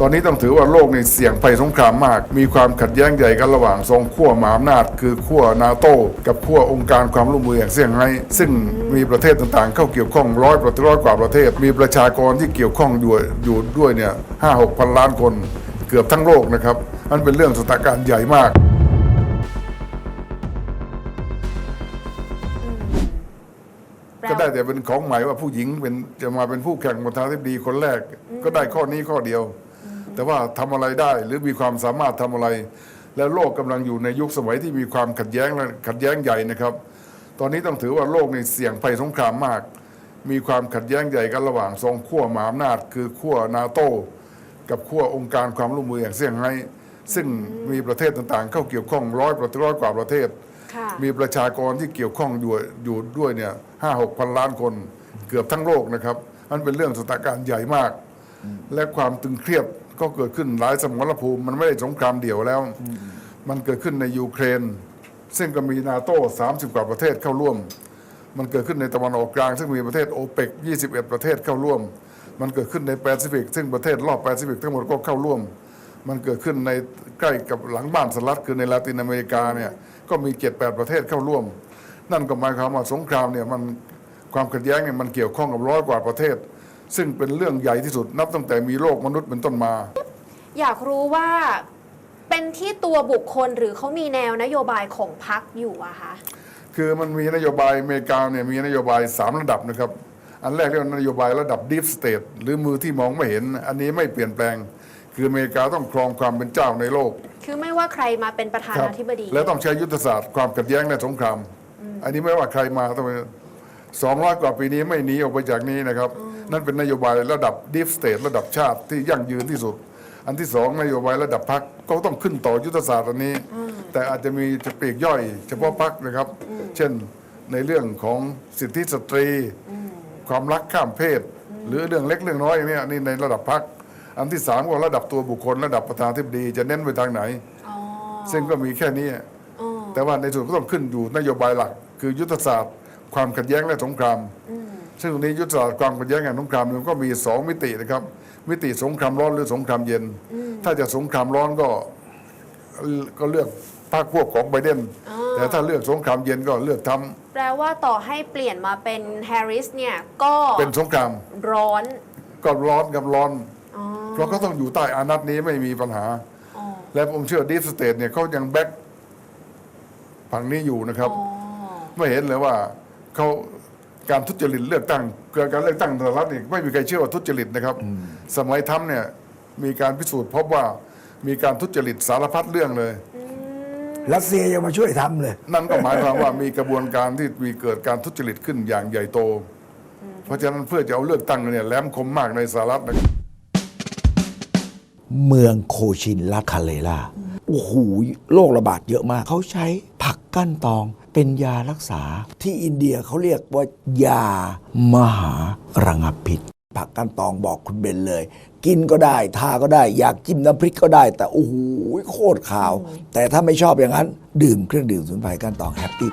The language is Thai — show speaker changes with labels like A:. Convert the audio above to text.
A: ตอนนี้ต้องถือว่าโลกในเสี่ยงภัยสงครามมาก มีความขัดแย้งใหญ่กันระหว่างสองขั้วมหาอำนาจ คือขั้วนาโตกับขั้วองค์การความร่วมมืออย่างเซี่ยงไฮ้ซึ่งมีประเทศต่างๆ เข้าเกี่ยวข้องร้อยประร้อยกว่าประเทศ มีประชากรที่เกี่ยวข้องอยู่อยู่ด้วยเนี่ยห้าหกพันล้านคน เกือบทั้งโลกนะครับมันเป็นเรื่องสถานการณ์ใหญ่มาก
B: แปล
A: ก็
B: ว่า
A: ได้แต่เป็นของใหม่ว่าผู้หญิงเป็นจะมาเป็นผู้แข่งประธานาธิบดีคนแรก ก็ได้ข้อนี้ข้อเดียว แต่ว่าทำอะไรได้หรือมีความสามารถทำอะไร แล้วโลกกำลังอยู่ในยุคสมัยที่มีความขัดแย้งและขัดแย้งใหญ่นะครับ ตอนนี้ต้องถือว่าโลกในเสี่ยงภัยสงครามมาก มีความขัดแย้งใหญ่กันระหว่างสองขั้วมหาอำนาจ คือขั้วนาโตกับขั้วองค์การความร่วมมืออย่างเซี่ยงไฮ้ซึ่งมีประเทศต่างๆ เข้าเกี่ยวข้องร้อยประร้อยกว่าประเทศ
B: ค่ะ
A: มีประชากรที่เกี่ยวข้องอยู่อยู่ด้วยเนี่ยห้าหกพันล้านคน เกือบทั้งโลกนะครับอันเป็นเรื่องสถานการณ์ใหญ่มาก และความตึงเครียด ก็เกิดขึ้นหลายสมรภูมิ มันไม่ได้สงครามเดี่ยวแล้ว มันเกิดขึ้นในยูเครน ซึ่งก็มีนาโต้30 กว่าประเทศเข้าร่วม มันเกิดขึ้นในตะวันออกกลาง ซึ่งมีประเทศโอเปก21 ประเทศเข้าร่วม มันเกิดขึ้นในแปซิฟิก ซึ่งประเทศรอบแปซิฟิกทั้งหมดก็เข้าร่วม มันเกิดขึ้นในใกล้กับหลังบ้านสหรัฐคือในลาตินอเมริกาเนี่ยก็มี7-8ประเทศเข้าร่วม นั่นก็หมายความว่าสงครามเนี่ยมันความขัดแย้งเนี่ยมันเกี่ยวข้องกับร้อยกว่าประเทศ ซึ่งเป็นเรื่องใหญ่ที่สุดนับตั้งแต่มีโลกมนุษย์เป็นต้นมา
B: อยากรู้ว่าเป็นที่ตัวบุคคลหรือเขามีแนวนโยบายของพรรคอยู่อะคะ
A: คือมันมีนโยบายอเมริกาเนี่ยมีนโยบาย 3 ระดับนะครับ อันแรกเรียกว่านโยบายระดับ deep state หรือมือที่มองไม่เห็น อันนี้ไม่เปลี่ยนแปลง คืออเมริกาต้องครองความเป็นเจ้าในโลก
B: คือไม่ว่าใครมาเป็นประธา
A: ครั
B: นาธิบดี
A: และต้องใช้ยุทธศาสตร์ความขัดแย้งในสงคราม อันนี้ไม่ว่าใครมาต้องสองร้อยกว่าปีนี้ไม่หนีออกไปจากนี้นะครับ นั่นเป็นนโยบายระดับ deep state ระดับชาติที่ยั่งยืนที่สุด อันที่สองนโยบายระดับพักก็ต้องขึ้นต่อยุทธศาสตร์อันนี้ แต่อาจจะมีจะปลีกย่อย เฉพาะพักนะครับ เช่นในเรื่องของสิทธิสตรี ความรักข้ามเพศ หรือเรื่องเล็กเรื่องน้อยเนี่ยนี่ในระดับพักอันที่สามก็ระดับตัวบุคคล ระดับประธานาธิบดีจะเน้นไปทางไหน
B: อ๋อ
A: ซึ่งก็มีแค่นี้
B: อ๋อ
A: แต่ว่าในสุดก็ต้องขึ้นอยู่นโยบายหลัก คือยุทธศาสตร์ ความขัดแย้งและสงคราม ซึ่งตรงนี้ยุทธศาสตร์ความขัดแย้งและสงครามมันก็มีสองมิตินะครับ มิติสงครามร้อนหรือสงครามเย็น ถ้าจะสงครามร้อนก็ก็เลือกพรรคพวกของไบเดน
B: อ๋อ
A: แต่ถ้าเลือกสงครามเย็นก็เลือกทำ
B: แปลว่าต่อให้เปลี่ยนมาเป็นแฮร์ริสเนี่ยก็
A: เป็นสงคราม
B: ร้อน
A: ก็ร้อนกับร้อน
B: อ๋อ
A: เพราะเขาต้องอยู่ใต้อานัตนี้ไม่มีปัญหา
B: อ๋อ
A: และผมเชื่อดีฟสเตทเนี่ยเขายังแบ็คฝั่งนี้อยู่นะครับ
B: อ๋อ
A: ไม่เห็นเลยว่าเขา การทุจริตเลือกตั้งเกิดการเลือกตั้งสหรัฐนี่ไม่มีใครเชื่อว่าทุจริตนะครับ สมัยทำเนี่ยมีการพิสูจน์พบว่ามีการทุจริตสารพัดเรื่องเลย
C: รัสเซียยังมาช่วยทำเลย
A: นั่นก็หมายความว่ามีกระบวนการที่มีเกิดการทุจริตขึ้นอย่างใหญ่โต เพราะฉะนั้นเพื่อจะเอาเลือกตั้งเนี่ยแหลมคมมากในสหรัฐนะครับ
C: เมืองโคชินลาคาเลล่าโอ้โหโรคระบาดเยอะมาก เขาใช้ผักกั้นตอง เป็นยารักษาที่อินเดียเขาเรียกว่ายามหาระงับพิษผักกันตองบอกคุณเบนเลย กินก็ได้ ทาก็ได้ อยากจิ้มน้ำพริกก็ได้ แต่โอ้โหโคตรขาว แต่ถ้าไม่ชอบอย่างนั้น ดื่มเครื่องดื่มสมุนไพรกันตองแฮปปี้